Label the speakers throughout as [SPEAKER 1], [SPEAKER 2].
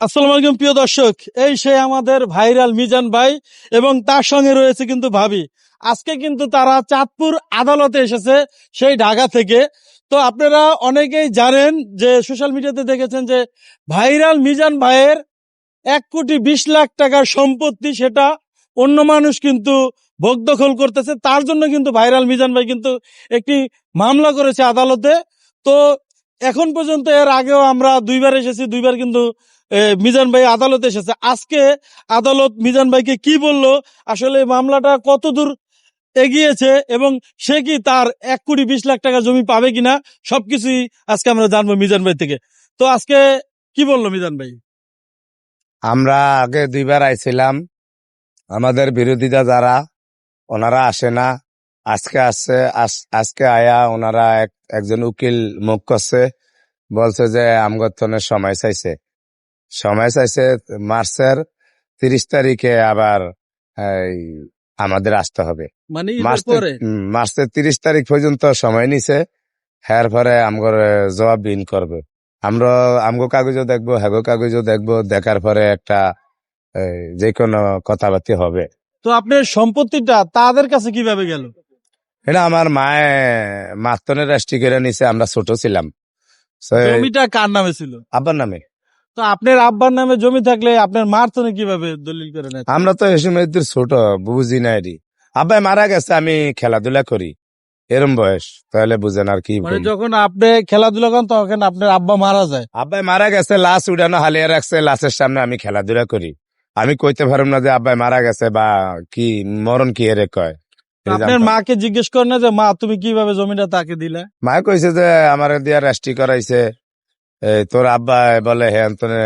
[SPEAKER 1] আসসালামু আলাইকুম, প্রিয় দর্শক। এই সে আমাদের ভাইরাল মিজান ভাই এবং তার সঙ্গে রয়েছে কিন্তু ভাবি। আজকে কিন্তু তারা চাঁদপুর আদালতে এসেছে, সেই ঢাকা থেকে। তো আপনারা অনেকেই জানেন যে সোশ্যাল মিডিয়াতে দেখেছেন যে ভাইরাল মিজান ভাইয়ের এক কোটি বিশ লাখ টাকার সম্পত্তি সেটা অন্য মানুষ কিন্তু ভোগ দখল করতেছে। তার জন্য কিন্তু ভাইরাল মিজান ভাই কিন্তু একটি মামলা করেছে আদালতে। তো এখন পর্যন্ত এর আগেও আমরা দুইবার এসেছি, দুইবার কিন্তু মিজান ভাই আদালতে এসেছে। আজকে আদালত মিজান ভাইকে কি বলল? আসলে মামলাটা কত দূর এগিয়েছে এবং সে কি তার এক কোটি বিশ লাখ টাকা জমি পাবে কিনা সবকিছুই আজকে আমরা জানব মিজান ভাই থেকে। তো আজকে কি বলল মিজান ভাই?
[SPEAKER 2] আমরা আগে দুইবার আইছিলাম। আমাদের বিরোধীরা যারা, ওনারা আসে না। আজকে আসছে, আজ- আজকে আয়া ওনারা এক, একজন উকিল মুখ করছে। বলছে যে আমগঠনের সময় চাইছে। সময় চাইছে মার্চের তিরিশ তারিখে আবার আমাদের আসতে হবে।
[SPEAKER 1] মানে
[SPEAKER 2] মার্চের তিরিশ তারিখ পর্যন্ত সময় নিছে হ্যার পরে আমগর জবাব বিন করবে। আমরা আমগো কাগজও দেখব হ্যাগো কাগজও দেখব দেখার পরে একটা যে কোনো কথাবার্তা হবে।
[SPEAKER 1] তো আপনার সম্পত্তিটা তাদের কাছে কীভাবে গেল?
[SPEAKER 2] এটা আমার মায়ে মাতনের রেস্টি করে নিছে আমরা ছোট ছিলাম।
[SPEAKER 1] জমিটা কার নামে ছিল?
[SPEAKER 2] আব্বার নামে।
[SPEAKER 1] তো আপনার আব্বার নামে জমি থাকলে আপনার মার তো কীভাবে দলিল করে নেয়?
[SPEAKER 2] আমরা তো এই সময় একটু ছোট বুঝি না এটি আব্বাই মারা গেছে আমি খেলাধুলা করি। এরম বয়স তাহলে বুঝেন আর কি
[SPEAKER 1] মানে যখন আপনি খেলাধুলা করেন তখন আপনার আব্বা মারা যায়।
[SPEAKER 2] আব্বাই মারা গেছে লাশ উড়ানো হালিয়ে রাখছে লাশের সামনে আমি খেলাধুলা করি। আমি কইতে পারব না যে আব্বাই মারা গেছে বা কি মরণ কি এরে কয়।
[SPEAKER 1] আপনার মাকে জিজ্ঞেস করেন না যে মা তুমি কীভাবে জমিটা তাকে দিলে?
[SPEAKER 2] মা কইছে যে আমার দিয়া রেস্টি করাইছে। তোর আব্বা বলে হে অন্তনে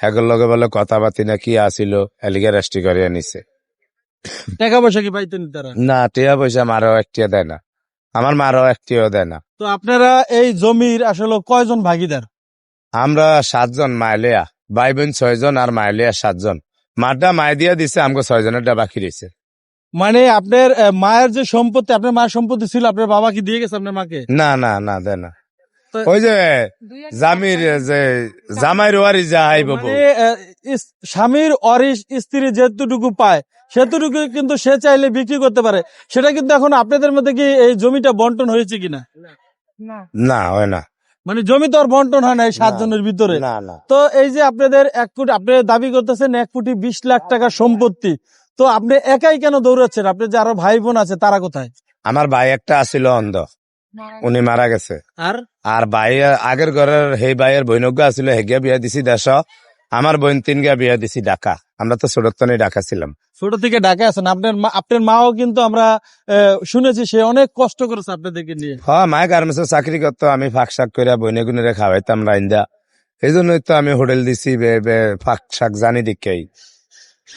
[SPEAKER 2] হ্যাগর লগে বলে কথাবার্তি না কি আসিল? এলিগে রেস্টি করিয়া নিছে।
[SPEAKER 1] টাকা পয়সা কি পাইতেন তারা?
[SPEAKER 2] না টিয়া পয়সা মারও একটিও দেয় না। আমার মারও একটিও দেয় না।
[SPEAKER 1] তো আপনারা এই জমির আসলে কয়জন ভাগিদার?
[SPEAKER 2] আমরা সাতজন মাইলিয়া। ভাই বোন ছয়জন আর মাইলিয়া সাতজন। মারটা মায় দিয়া দিছে আমগো ছয়জনেরটা বাকি রয়েছে
[SPEAKER 1] মানে আপনার মায়ের যে সম্পত্তি আপনার মায়ের সম্পত্তি ছিল আপনার বাবা কি দিয়ে গেছে আপনার মাকে?
[SPEAKER 2] না না না দেয় না। ওই যে জামির যে জামাই রোয়ারি যা হাই বাবু।
[SPEAKER 1] মানে স্বামীর অরিস স্ত্রী যেটুকু পায় সেটুকু কিন্তু সে চাইলে বিক্রি করতে পারে। সেটা কিন্তু এখন আপনাদের মধ্যে কি এই জমিটা বন্টন হয়েছে কিনা?
[SPEAKER 2] না। হয় না।
[SPEAKER 1] মানে জমি তো আর বন্টন হয় না এই সাতজনের ভিতরে।
[SPEAKER 2] না না।
[SPEAKER 1] তো এই যে আপনাদের এক কোটি আপনি দাবি করতেছেন এক কোটি বিশ লাখ টাকা সম্পত্তি। তো আপনি একাই কেন দৌড়াচ্ছেন? আপনি যে আরও ভাই বোন আছে তারা কোথায়?
[SPEAKER 2] আমার ভাই একটা আছিল অন্ধ। উনি মারা গেছে।
[SPEAKER 1] আর?
[SPEAKER 2] আর ভাই আগের ঘরের সেই ভাইয়ের বৈনজ্ঞ আছিল হেগিয়া বিয়া দিছি দেশ। আমার বোন তিন গিয়া বিয়া দিছি ঢাকা। আমরা তো ছোটতনে ঢাকা ছিলাম।
[SPEAKER 1] ছোট থেকে ডাকে আছেন। আপনার আপনার মাও কিন্তু আমরা শুনেছি সে অনেক কষ্ট করেছে আপনাদেরকে নিয়ে।
[SPEAKER 2] হ মায় গার্মেন্টস চাকরি করতো আমি ফাঁক শাক করে বইনে গুনে খাওয়াইতাম রাইন্দা। এই জন্যই তো আমি হোটেল দিছি বে- বে- ফাঁক শাক জানি দিকেই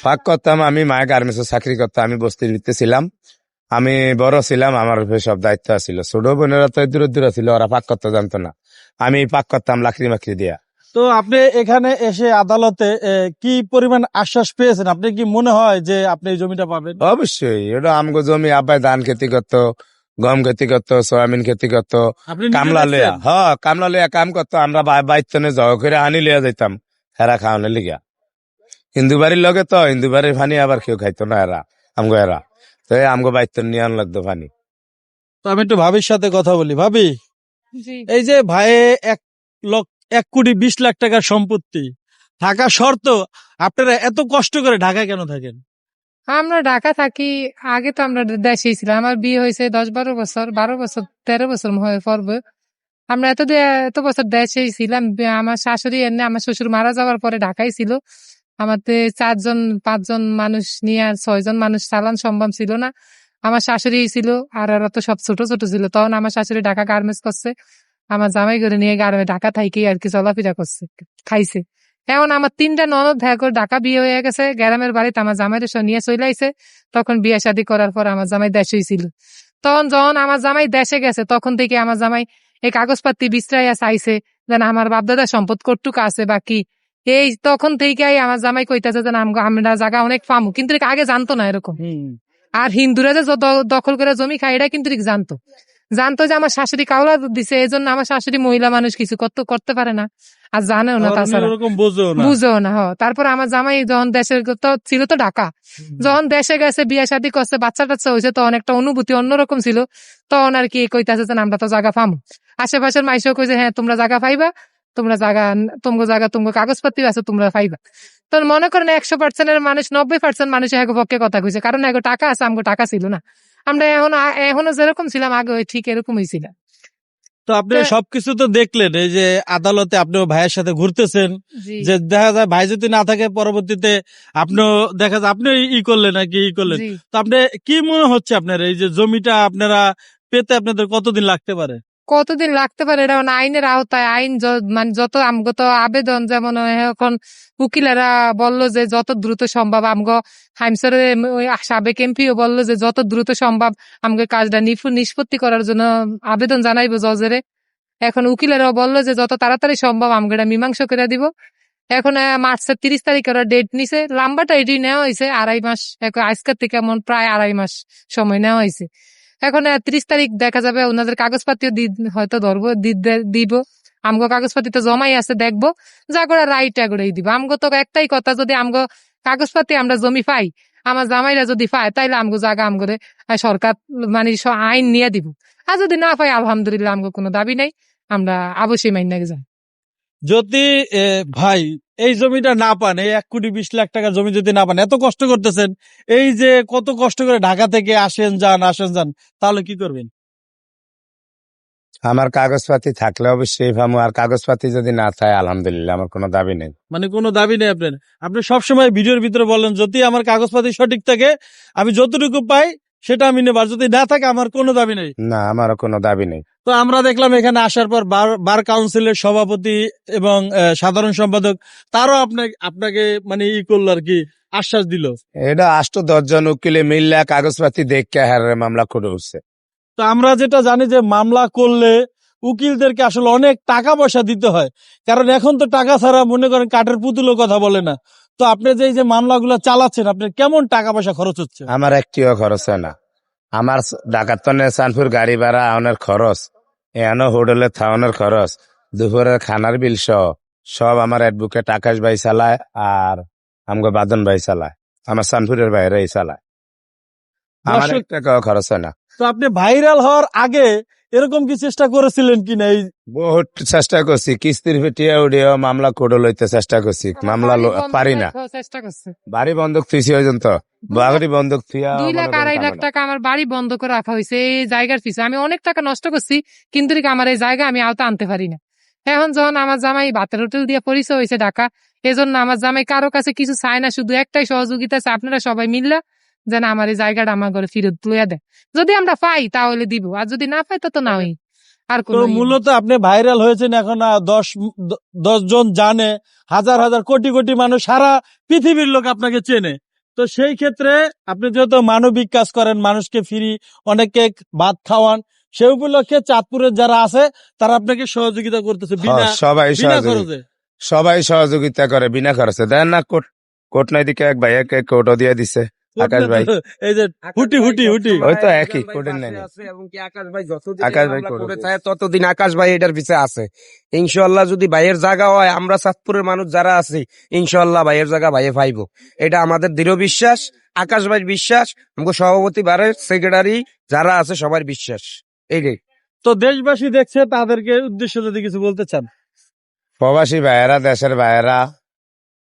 [SPEAKER 2] ফাঁক করতাম আমি মায় গার্মেন্টস চাকরি করতাম আমি বস্তির ভিতরে ছিলাম। আমি বড় ছিলাম আমার সব দায়িত্ব ছিল ছোট বোনেরা তো দূর দূর ছিল ওরা পাক করতে জানতো না। আমি পাক করতাম লাকড়ি মাকড়ি দিয়া।
[SPEAKER 1] তো আপনি এখানে এসে আদালতে কি পরিমাণ আশ্বাস পেয়েছেন? আপনি কি মনে হয় যে আপনি জমিটা পাবেন?
[SPEAKER 2] অবশ্যই এটা আমগো জমি আব্বাই ধান খেতি করতো গম খেতি করতো সয়াবিন খেতি করতো কামলা লিয়া হ কামলা লিয়া কাম করতো আমরা বাইতনে জগ করে আনি লিয়া যাইতাম হেরা খাওয়ানোর লিগা। হিন্দু বাড়ির লগে তো হিন্দু বাড়ির পানি আবার কেউ খাইতো না এরা আমগো এরা। তো আমগো বাইতন নিয়ে আন লাগতো পানি।
[SPEAKER 1] তো আমি একটু ভাবির সাথে কথা বলি। ভাবি এই যে ভাই এক লক্ষ এক কোটি বিশ লাখ টাকার সম্পত্তি থাকা শর্ত আপনারা এত কষ্ট করে ঢাকায় কেন থাকেন?
[SPEAKER 3] আমরা ঢাকা থাকি আগে তো আমরা দেশেই ছিলাম। আমার বিয়ে হয়েছে দশ বারো বছর বারো বছর তেরো বছর হয়ে পড়বে আমরা এত এত বছর দেশেই ছিলাম। আমার শাশুড়ি এনে আমার শ্বশুর মারা যাওয়ার পরে ঢাকায় ছিল। আমাদের চারজন, পাঁচজন মানুষ নিয়ে আর ছয়জন মানুষ চালান সম্ভব ছিল না। আমার শাশুড়ি ছিল আর ওরা তো সব ছোট ছোট ছিল। তখন আমার শাশুড়ি ঢাকা গার্মেন্টস করছে। আমার জামাই করে নিয়ে গার্মে ঢাকা থাইকেই আর কি চলাফেরা করছে, খাইছে। এখন আমার তিনটা ননদ দেখা করে ঢাকা বিয়ে হয়ে গেছে। গ্রামের বাড়িতে আমার জামাইয়ের সঙ্গে নিয়ে চলে তখন বিয়ে শাদী করার পর আমার জামাই দেশেই ছিল। তখন যখন আমার জামাই দেশে গেছে, তখন থেকে আমার জামাই এই কাগজপাতি বিশ্রাইয়া চাইছে যেন আমার বাপদাদা সম্পদ কটুক আছে বা কি। এই তখন থেকেই আমার জামাই কইতাছে যে আমরা জায়গা অনেক পামু কিন্তু আগে জানতো না এরকম। আর হিন্দুরা যে দখল করে জমি খায় এটা কিন্তু জানতো। জানতো যে আমার শাশুড়ি কাউলা দিছে এই জন্য আমার শাশুড়ি মহিলা মানুষ কিছু করতে করতে পারে না। আর জানেও না তাছাড়া।
[SPEAKER 1] বোঝেও না।
[SPEAKER 3] হ। তারপর আমার জামাই যখন দেশের তো ছিল তো ঢাকা। যখন দেশে গেছে বিয়ে শাদী করছে বাচ্চা টাচ্চা হয়েছে তখন একটা অনুভূতি অন্যরকম ছিল। তখন আর কি কইতাছে যে আমরা তো জায়গা পামু আশেপাশের মাইসও কইছে হ্যাঁ তোমরা জায়গা পাইবা তোমরা জায়গা তোমাকে জায়গা তোমাকে কাগজপত্র আছে তোমরা পাইবা। তো মনে করেন একশো পার্সেন্টের মানুষ নব্বই পার্সেন্ট মানুষ এক পক্ষে কথা কইছে কারণ এগো টাকা আছে আমগো টাকা ছিল না। আমরা এখন এখনও যেরকম ছিলাম আগে ঠিক এরকমই ছিলাম
[SPEAKER 1] তো আপনি সবকিছু তো দেখলেন এই যে আদালতে আপনি ভাইয়ের সাথে ঘুরতেছেন যে দেখা যায় ভাই যদি না থাকে পরবর্তীতে আপনিও দেখা যায় আপনি ই করলেন নাকি ই করলেন। তো আপনি কি মনে হচ্ছে আপনার? এই যে জমিটা আপনারা পেতে আপনাদের কতদিন লাগতে পারে?
[SPEAKER 3] কতদিন লাগতে পারে? এটা এখন আইনের আওতায় আইন মানে যত আমগত আবেদন, যেমন এখন উকিলেরা বলল যে যত দ্রুত সম্ভব আমগো হাইমসরের সাবেক এমপিও বলল যে যত দ্রুত সম্ভব আমগো কাজটা নিষ্পত্তি করার জন্য আবেদন জানাইবো জজেরে। এখন উকিলেরাও বলল যে যত তাড়াতাড়ি সম্ভব আমাকে এটা মীমাংসা করে দিব। এখন মার্চের তিরিশ তারিখ ওরা ডেট নিছে, লাম্বাটা এটি নেওয়া হয়েছে আড়াই মাস আজকের থেকে এমন প্রায় আড়াই মাস সময় নেওয়া হয়েছে এখন ত্রিশ তারিখ দেখা যাবে, ওনাদের কাগজপাতিও হয়তো ধরবো দিব। আমগো কাগজপাতি তো জমাই আছে, দেখব। যা করে রাইট করেই দিব। আমগো তো একটাই কথা, যদি আমগো কাগজপাতি আমরা জমি পাই, আমার জামাইরা যদি পায়, তাইলে আমগো জায়গা আমগরে সরকার মানে আইন নিয়ে দিব। আর যদি না পাই আলহামদুলিল্লাহ আমগো কোনো দাবি নাই। আমরা অবশ্যই মাইন যাই।
[SPEAKER 1] যদি ভাই এই জমিটা না পান এই এক কোটি বিশ লাখ টাকা জমি যদি না পান এত কষ্ট করতেছেন এই যে কত কষ্ট করে ঢাকা থেকে আসেন যান আসেন যান তাহলে কি করবেন?
[SPEAKER 2] আমার কাগজপাতি থাকলে অবশ্যই পাবো আর কাগজপাতি যদি না থাকে আলহামদুলিল্লাহ আমার কোনো দাবি নেই।
[SPEAKER 1] মানে কোনো দাবি নেই আপনার? আপনি সবসময় ভিডিওর ভিতরে বলেন যদি আমার কাগজপাতি সঠিক থাকে আমি যতটুকু পাই সেটা আমি নেব আর যদি না থাকে আমার কোনো দাবি নেই।
[SPEAKER 2] না আমারও কোনো দাবি নেই।
[SPEAKER 1] তো আমরা দেখলাম এখানে আসার পর বার বার কাউন্সিলের সভাপতি এবং সাধারণ সম্পাদক তারও আপনাকে আপনাকে মানে ই করল আর কি আশ্বাস দিল।
[SPEAKER 2] এটা আষ্ট দশজন উকিলে মিললে কাগজপাতি দেখে হারের মামলা করে উঠছে
[SPEAKER 1] তো আমরা যেটা জানি যে মামলা করলে উকিলদেরকে আসলে অনেক টাকা পয়সা দিতে হয় কারণ এখন তো টাকা ছাড়া মনে করেন কাঠের পুতুলও কথা বলে না। তো আপনি যে এই যে মামলাগুলো চালাচ্ছেন আপনার কেমন টাকা পয়সা খরচ হচ্ছে?
[SPEAKER 2] আমার একটিও খরচ হয় না। আমার ডাকাতনে সানপুর গাড়ি ভাড়া আওনের খরচ। এখানে হোটেলে থাওনের খরচ দুপুরের খানার বিল সহ সব আমার অ্যাডভোকেট আকাশ ভাই চালায় আর আমগো বাদন ভাই চালায় আমার সানপুরের বাইরে চালায়। আমার
[SPEAKER 1] দর্শক-
[SPEAKER 2] এক টাকাও খরচ হয় না।
[SPEAKER 1] তো আপনি ভাইরাল হওয়ার আগে এরকম কি চেষ্টা করেছিলেন কিনা এই
[SPEAKER 2] বহুত চেষ্টা করছি কিস্তির ফিটিয়ে উঠিয়েও মামলা কোডো লইতে চেষ্টা করছি মামলা লো- পারি না।
[SPEAKER 3] চেষ্টা করছে।
[SPEAKER 2] বাড়ি বন্ধক থুইছি ওই জন্য তো বাড়ি বন্ধক থুইয়া
[SPEAKER 3] দুই লাখ আড়াই লাখ টাকা আমার বাড়ি বন্ধ করে রাখা হয়েছে। এই জায়গার পিছনে আমি অনেক টাকা নষ্ট করছি কিন্তু আমার এই জায়গা আমি আওতা আনতে পারি না। এখন যখন আমার জামাই ভাতের হোটেল দিয়ে পরিচয় হয়েছে ঢাকা এজন্য আমার জামাই কারও কাছে কিছু চায় না শুধু একটাই সহযোগিতা আছে আপনারা সবাই মিললা যেন আমার এই জায়গাটা আমার ঘরে ফিরত লইয়া দেয়। যদি আমরা পাই তাহলে দিব আর যদি না পাই তো তো নাই আর
[SPEAKER 1] তো
[SPEAKER 3] কোনো ইয়ে
[SPEAKER 1] মূলত আপনি ভাইরাল হয়েছেন এখন দশ দ- দশ জন জানে হাজার হাজার কোটি কোটি মানুষ সারা পৃথিবীর লোক আপনাকে চেনে। তো সেই ক্ষেত্রে আপনি যেহেতু মানবিক কাজ করেন মানুষকে ফিরি অনেককে ভাত খাওয়ান সে উপলক্ষে চাঁদপুরের যারা আছে তারা আপনাকে সহযোগিতা করতেছে বিনা
[SPEAKER 2] হ্যাঁ, সবাই সহযোগিতা সবাই সহযোগিতা করে বিনা খরচে। দেন না কোট কোট নাই দিকে এক ভাই এক কোটও দিয়ে দিছে। আকাশ ভাই।
[SPEAKER 1] এই যে হুটি হুটি হুটি।
[SPEAKER 2] ওই তো একই, কোডের নাই না।
[SPEAKER 4] এবং কি আকাশ ভাই যতদিন
[SPEAKER 2] আকাশ
[SPEAKER 4] আকাশ
[SPEAKER 2] ভাই
[SPEAKER 4] করে চায় ততদিন আকাশ ভাই এটার পিছে আছে। ইনশাল্লাহ যদি ভাইয়ের জায়গা হয় আমরা চাঁদপুরের মানুষ যারা আছি ইনশাল্লাহ ভাইয়ের জায়গা ভাইয়ে পাইবো। এটা আমাদের দৃঢ় বিশ্বাস আকাশ ভাই বিশ্বাস আমাকে সভাপতি বারের সেক্রেটারি যারা আছে সবার বিশ্বাস। এইটাই।
[SPEAKER 1] তো দেশবাসী দেখছে তাদেরকে উদ্দেশ্য যদি কিছু বলতে চান।
[SPEAKER 2] প্রবাসী ভাইয়েরা দেশের ভাইয়েরা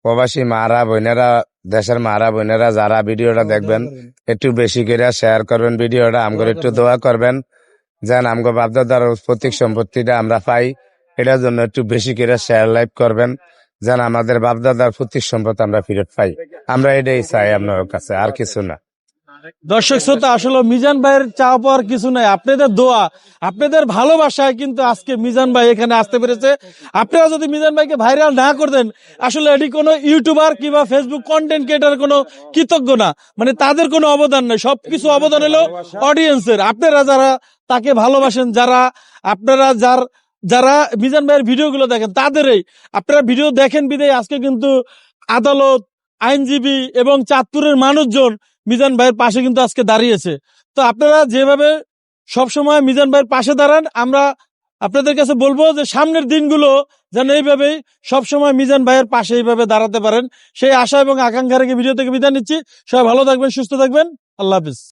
[SPEAKER 2] প্রবাসী মারা বোনেরা দেশের মারা বোনেরা যারা ভিডিওটা দেখবেন একটু বেশি করে শেয়ার করবেন ভিডিওটা আমগর একটু দোয়া করবেন। যেন আমগো বাপদাদার প্রত্যেক সম্পত্তিটা আমরা পাই এটার জন্য একটু বেশি করে শেয়ার লাইভ করবেন। যেন আমাদের বাপদাদার প্রত্যেক সম্পদ আমরা ফিরত পাই। আমরা এটাই চাই আপনার কাছে আর কিছু না।
[SPEAKER 1] দর্শক শ্রোতা, আসলে মিজান ভাইয়ের চাওয়া পাওয়ার কিছু নাই। আপনাদের দোয়া, আপনাদের ভালোবাসায় কিন্তু আজকে মিজান ভাই এখানে আসতে পেরেছে। আপনারা যদি মিজান ভাইকে ভাইরাল না করতেন আসলে এটি কোনো ইউটিউবার কিংবা ফেসবুক কন্টেন্ট ক্রিয়েটার কোনো কৃতজ্ঞ না। মানে তাদের কোনো অবদান নেই। সবকিছু অবদান হলো অডিয়েন্সের আপনারা যারা তাকে ভালোবাসেন, যারা আপনারা যার, যারা মিজান ভাইয়ের ভিডিওগুলো দেখেন, তাদেরই আপনারা ভিডিও দেখেন বিদায় আজকে কিন্তু আদালত, আইনজীবী এবং চাঁদপুরের মানুষজন মিজান ভাইয়ের পাশে কিন্তু আজকে দাঁড়িয়েছে। তো আপনারা যেভাবে সবসময় মিজান ভাইয়ের পাশে দাঁড়ান, আমরা আপনাদের কাছে বলব যে সামনের দিনগুলো যেন এইভাবেই সবসময় মিজান ভাইয়ের পাশে এইভাবে দাঁড়াতে পারেন। সেই আশা এবং আকাঙ্ক্ষা রেখে ভিডিও থেকে বিদায় নিচ্ছি। সবাই ভালো থাকবেন, সুস্থ থাকবেন। আল্লাহ হাফিজ।